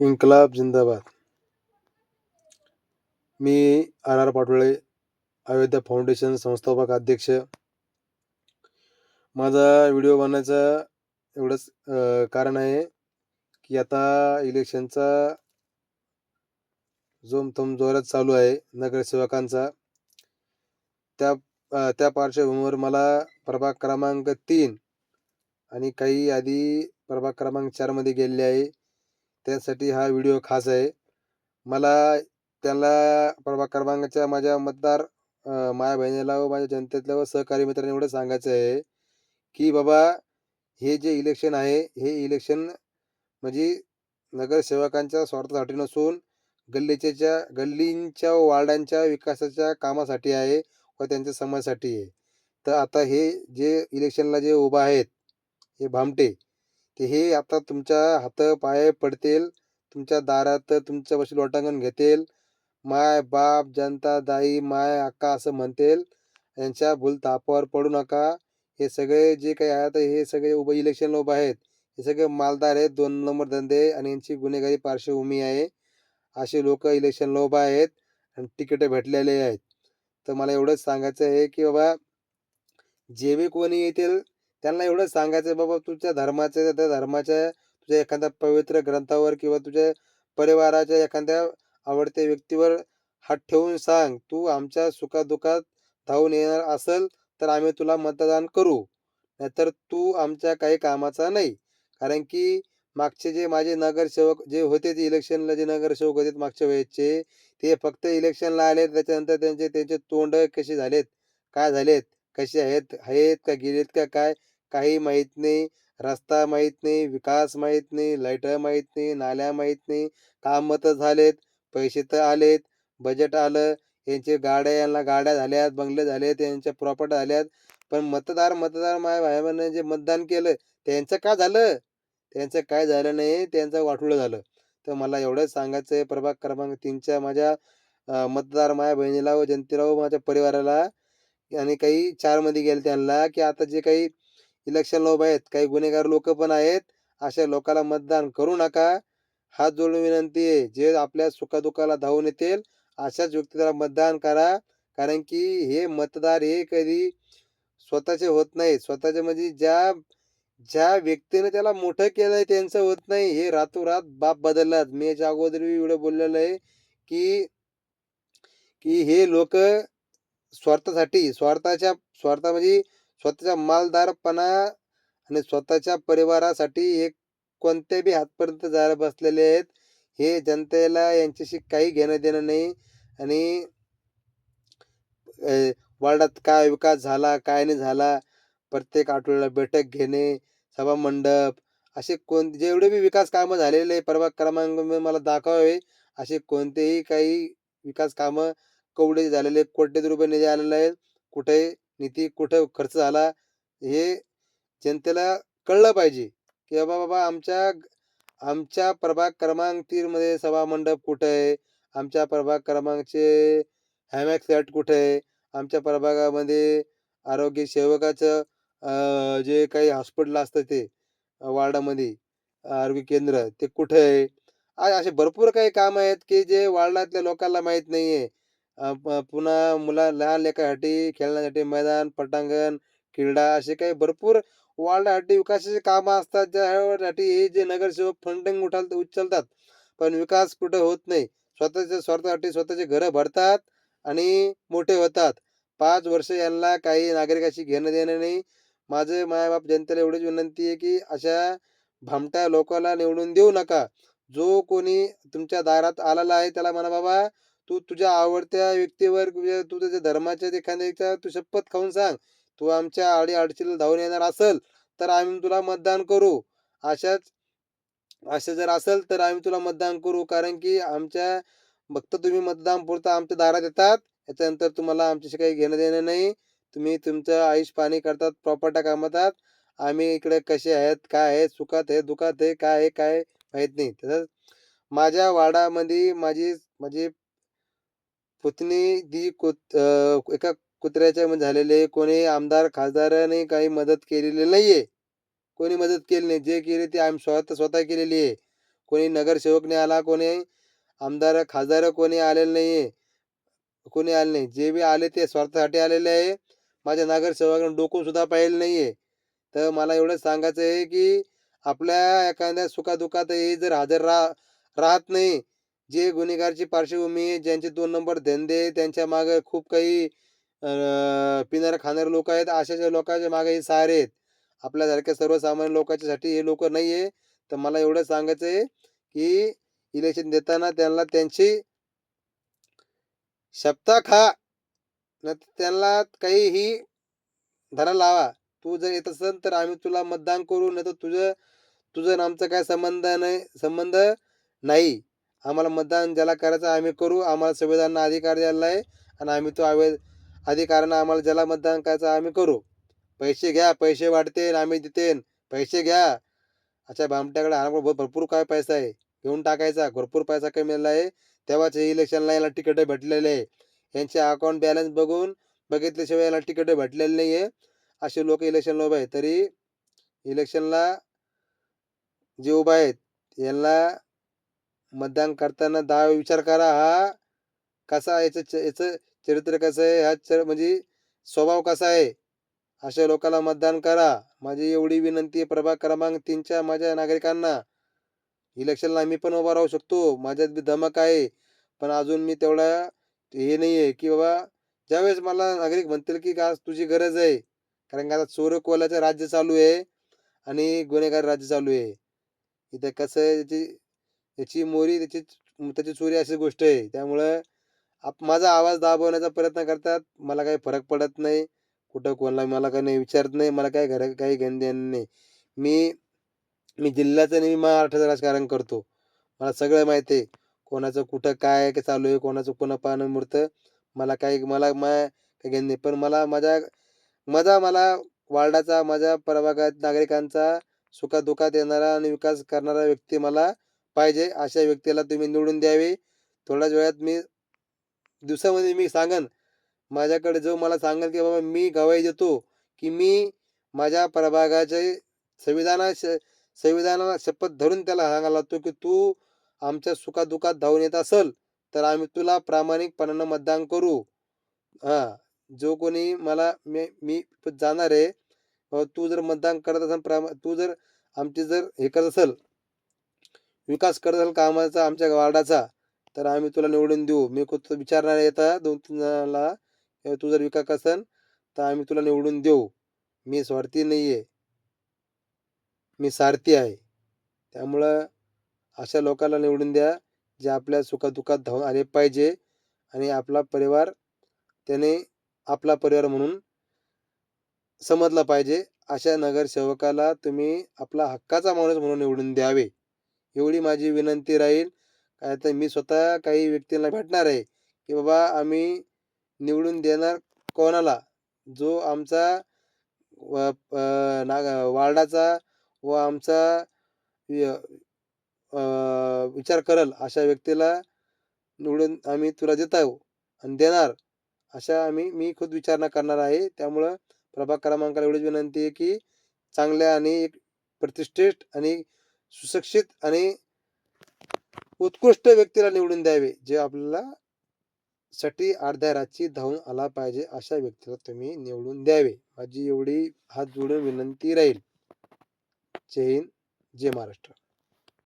इन्कलाब जिंदाबाद. मी R R Patole Ayodhya foundation संस्थापक अध्यक्ष. माझा व्हिडिओ बनवायचं एवढंच कारण आहे की आता इलेक्शनचा जोमथम जोरात चालू आहे नगरसेवकांचा. त्या त्या पार्श्वभूमीवर मला प्रभाग क्रमांक तीन आणि काही आधी प्रभाग क्रमांक चारमध्ये गेलेले आहे. त्यासाठी हा व्हिडिओ खास आहे. मला त्याला प्रभाग क्रमांकाच्या माझ्या मतदार माझ्या बहिणीला व माझ्या जनतेतल्या व सहकारी मित्रांनी एवढं सांगायचं आहे की बाबा हे जे इलेक्शन आहे हे इलेक्शन म्हणजे नगरसेवकांच्या स्वार्थासाठी नसून गल्लीच्या गल्लींच्या व वार्डांच्या विकासाच्या कामासाठी आहे व त्यांच्या समाजासाठी आहे. तर आता हे जे इलेक्शनला जे उभं आहेत हे भामटे ते हे आता तुमच्या हात पाय पडतील तुमच्या दारात तुमच्यापाशी लोटांगण घेतील. माय बाप जनता दाई माय अक्का असं म्हणतील. यांच्या भूल तापावर पडू नका. हे सगळे जे काही आहेत हे सगळे उभं इलेक्शन लोभ आहेत. हे सगळे मालदार आहेत दोन नंबर धंदे आणि यांची गुन्हेगारी पार्श्वभूमी आहे. असे लोक इलेक्शन लोभ आहेत आणि तिकीट भेटलेले आहेत. तर मला एवढंच सांगायचं आहे की बाबा जे बी कोणी येतील त्यांना एवढंच सांगायचं बाबा तुझ्या धर्माचे त्या धर्माच्या तुझ्या एखाद्या पवित्र ग्रंथावर किंवा तुझ्या परिवाराच्या एखाद्या आवडत्या व्यक्तीवर हात ठेवून सांग तू आमच्या सुखादुखात धावून येणार असेल तर आम्ही तुला मतदान करू. नाहीतर तू आमच्या काही कामाचा नाही. कारण की मागचे जे माझे नगरसेवक जे होते ते इलेक्शनला जे नगरसेवक होते मागच्या वेळेचे ते फक्त इलेक्शनला आले त्याच्यानंतर त्यांचे त्यांचे तोंड कसे झालेत काय झालेत कसे आहेत? आहेत का गेलेत का काय? काही माहीत नाही. रस्ता माहीत नाही. विकास माहीत नाही. लाईटर माहीत नाही. नाल्या माहीत नाही. काम तर झालेत. पैसे तर आलेत. बजेट आलं. यांचे गाड्या यांना गाड्या झाल्यात. बंगले झालेत. यांच्या प्रॉपर्टी झाल्यात. पण मतदार मतदार माझ्या भाई जे मतदान केलं त्यांचं काय झालं? त्यांचं काय झालं नाही? त्यांचं वाटोळं झालं. तर मला एवढंच सांगायचं आहे प्रभाग क्रमांक तीनच्या माझ्या मतदार माझ्या बहिणीला व जनतेला व माझ्या परिवाराला आणि काही चारमध्ये गेले त्यांना की आता जे काही इलेक्शन लोक आहेत काही गुन्हेगार लोक पण आहेत अशा लोकांना मतदान करू नका. हात जोडून विनंती आहे जे आपल्या सुखादुखाला धावून येतील अशाच व्यक्तीला मतदान करा. कारण की हे मतदार हे कधी स्वतःचे होत नाही स्वतःचे म्हणजे ज्या ज्या व्यक्तीने त्याला मोठं केलं आहे त्यांचं होत नाही. हे रातोरात बाप बदललात. मी याच्या अगोदर एवढं बोललेलं आहे की की हे लोक स्वार्थासाठी स्वार्थाच्या स्वार्था म्हणजे स्वतःच्या मालदारपणा आणि स्वतःच्या परिवारासाठी हे कोणत्या बी हातपर्यंत जायला बसलेले आहेत हे जनतेला यांच्याशी काही घेणं देणं नाही आणि वर्ल्डात काय विकास झाला काय नाही झाला प्रत्येक आठवड्याला बैठक घेणे सभा मंडप असे कोण जेवढे बी विकास कामं झालेले परवा क्रमांक मला दाखवावे असे कोणतेही काही विकास कामं कवडे झालेले कोट्यवधी रुपये निधी आलेला आहे कुठे निधी कुठं खर्च झाला हे जनतेला कळलं पाहिजे की बाबा बाबा आमच्या आमच्या प्रभाग क्रमांक तीनमध्ये सभा मंडप कुठं आहे? आमच्या प्रभाग क्रमांकचे हॅमॅक सेट कुठे आहे? आमच्या प्रभागामध्ये आरोग्य सेवकाचं जे काही हॉस्पिटल असतं ते वार्डामध्ये आरोग्य केंद्र ते कुठे आहे? असे भरपूर काही काम आहेत की जे वार्डातल्या लोकांना माहीत नाही आहे प- पुन्हा मुला लहान लेकरासाठी खेळण्यासाठी मैदान पटांगण क्रीडा असे काही भरपूर वाढण्यासाठी विकासाचे कामं असतात. ज्यासाठी हे जे नगरसेवक फंडिंग उठाल उचलतात. पण विकास कुठं होत नाही. स्वतःच्या स्वार्थासाठी स्वतःचे घरं भरतात आणि मोठे होतात. पाच वर्ष यांना काही नागरिकाशी घेणं देणं नाही. माझं मायबाप जनतेला एवढीच विनंती आहे की अशा भामट्या लोकांना निवडून देऊ नका. जो कोणी तुमच्या दारात आलेला आहे त्याला म्हणा बाबा तू तुझ्या आवडत्या व्यक्तीवर तुझ्या- तू तुझ्या धर्माच्या एखाद्या तू शपथ खाऊन सांग. तू आमच्या आडी अडचणीला धावून येणार असेल तर आम्ही तुला मतदान करू. अशाच असं जर असेल तर आम्ही तुला मतदान करू. कारण की आमच्या फक्त तुम्ही मतदान पुरता आमच्या दारात येतात. याच्यानंतर तुम्हाला आमच्याशी काही घेणं देणं नाही. तुम्ही तुमचं आयुष पाणी करतात प्रॉपर्टा कामतात. आम्ही इकडे कसे आहेत काय आहे सुखात आहे दुखात आहे काय आहे काय माहीत नाही. तसंच माझ्या वाडामध्ये माझी माझी पुतणी दी कुत अं, एका कुत्र्याच्या मध्ये झालेले कोणी आमदार खासदाराने काही मदत केलेली नाहीये. कोणी मदत केली नाही. जे केले ते आम्ही स्वतः स्वतः केलेली आहे. कोणी नगरसेवकने आला कोणी आमदार खासदार कोणी आलेलं नाही आहे कोणी आले नाही. जे बी आले ते स्वार्थासाठी आलेले आहे. माझ्या नगरसेवकांना डोकून सुद्धा पाहिलं नाही आहे तर मला एवढंच सांगायचं आहे की आपल्या एखाद्या सुखादुखात हे जर हजर राह राहत नाही जे गुन्हेगारची पार्श्वभूमी आहे, ज्यांचे दोन नंबर धंदे त्यांच्या मागे खूप काही पिणारे खाणारे लोक आहेत. अशाच्या लोकांच्या मागे हे सारे आहेत. आपल्यासारख्या सर्वसामान्य लोकांच्यासाठी हे लोक नाही आहे तर मला एवढं सांगायचं आहे की इलेक्शन देताना त्यांना त्यांची शपथा खा. नाही त्यांना काहीही धरा लावा. तू जर येत असेल तर आम्ही तुला मतदान करू. नाही तर तुझं तुझं आणि आमचा काय संबंध नाही संबंध नाही. आम्हाला मतदान ज्याला करायचं आम्ही करू. आम्हाला संविधानानं अधिकार द्यायला आहे आणि आम्ही तो अवैध अधिकारानं आम्हाला ज्याला मतदान करायचं आम्ही करू. पैसे घ्या पैसे वाटते आम्ही देतेन. पैसे घ्या. अच्छा भामट्याकडे हा भरपूर काय पैसा आहे. घेऊन टाकायचा. भरपूर पैसा कमी आहे. तेव्हाच हे इलेक्शनला याला तिकीटं भेटलेले आहे. यांचे अकाउंट बॅलन्स बघून बघितल्याशिवाय याला तिकीटं भेटलेले नाही आहे. असे लोक इलेक्शनला उभे आहेत. तरी इलेक्शनला जे उभा आहेत यांना मतदान करताना दहा विचार करा हा कसा याचं च- याचं चरित्र कसं आहे? हा चर म्हणजे स्वभाव कसा आहे? अशा लोकांना मतदान करा. माझी एवढी विनंती आहे प्रभाग क्रमांक तीनच्या माझ्या नागरिकांना. इलेक्शनला मी पण उभा राहू शकतो. माझ्यात बी धमक आहे. पण अजून मी तेवढा हे नाही आहे की बाबा ज्यावेळेस मला नागरिक म्हणतील की आज तुझी गरज आहे. कारण की आता चोर कोल्याचं राज्य चालू आहे आणि गुन्हेगार राज्य चालू आहे. इथं कसं आहे याची त्याची मोरी त्याची त्याची चोरी अशी गोष्ट आहे. त्यामुळं आप माझा आवाज दाबवण्याचा प्रयत्न करतात. मला काही फरक पडत नाही. कुठं कोणाला मला काही नाही विचारत नाही. मला काय घर काही घेणं देणं नाही. मी मी जिल्ह्याचं नेहमी महाराष्ट्राचं राजकारण करतो. मला सगळं माहिती आहे. कोणाचं कुठं काय काय चालू आहे कोणाचं कोणा पाहणं मुरतं. मला काही मला मा काही घेणं नाही. पण मला माझ्या माझा मला वार्डाचा माझ्या प्रभागात नागरिकांचा सुखादुखात येणारा आणि विकास करणारा व्यक्ती मला पाहिजे अशा व्यक्तीला तुम्ही निवडून द्यावे. थोड्याच वेळात मी दिवसामध्ये मी सांगन. माझ्याकडे जो मला सांगेल की बाबा मी गवाही देतो की मी माझ्या प्रभागाचे संविधाना संविधानाला शपथ धरून त्याला सांगायला लागतो की तू आमच्या सुखादुखात धावून येत असल तर आम्ही तुला प्रामाणिकपणानं मतदान करू. हां जो कोणी मला मी मी जाणार आहे बाबा तू जर मतदान करत असेल प्रामा तू जर आमची जर हे करत असेल विकास करत असेल कामाचा आमच्या वार्डाचा तर आम्ही तुला निवडून देऊ. मी कुठं विचारणार येता दोन तीन तू जर विकास असेल तर आम्ही तुला निवडून देऊ. मी स्वार्थी नाही आहे मी सारथी आहे. त्यामुळं अशा लोकांना निवडून द्या जे आपल्या सुखादुखात धावून आले पाहिजे आणि आपला परिवार त्याने आपला परिवार म्हणून समजला पाहिजे. अशा नगरसेवकाला तुम्ही आपला हक्काचा माणूस म्हणून निवडून द्यावे. एवढी माझी विनंती राहील. काय तर मी स्वतः काही व्यक्तींना भेटणार आहे की बाबा आम्ही निवडून देणार कोणाला? जो आमचा व नाग वार्डाचा व आमचा विचार करल अशा व्यक्तीला निवडून आम्ही तुला देत आहो आणि देणार. अशा आम्ही मी खुद विचारणा करणार आहे. त्यामुळं प्रभाग क्रमांकाला एवढीच विनंती आहे की चांगल्या आणि एक प्रतिष्ठित आणि सुशिक्षित आणि उत्कृष्ट व्यक्तीला निवडून द्यावे जे आपल्याला साठी अर्ध्या रात्री धावून आला पाहिजे अशा व्यक्तीला तुम्ही निवडून द्यावे. माझी एवढी हात जोडून विनंती राहील. जय हिंद जय महाराष्ट्र.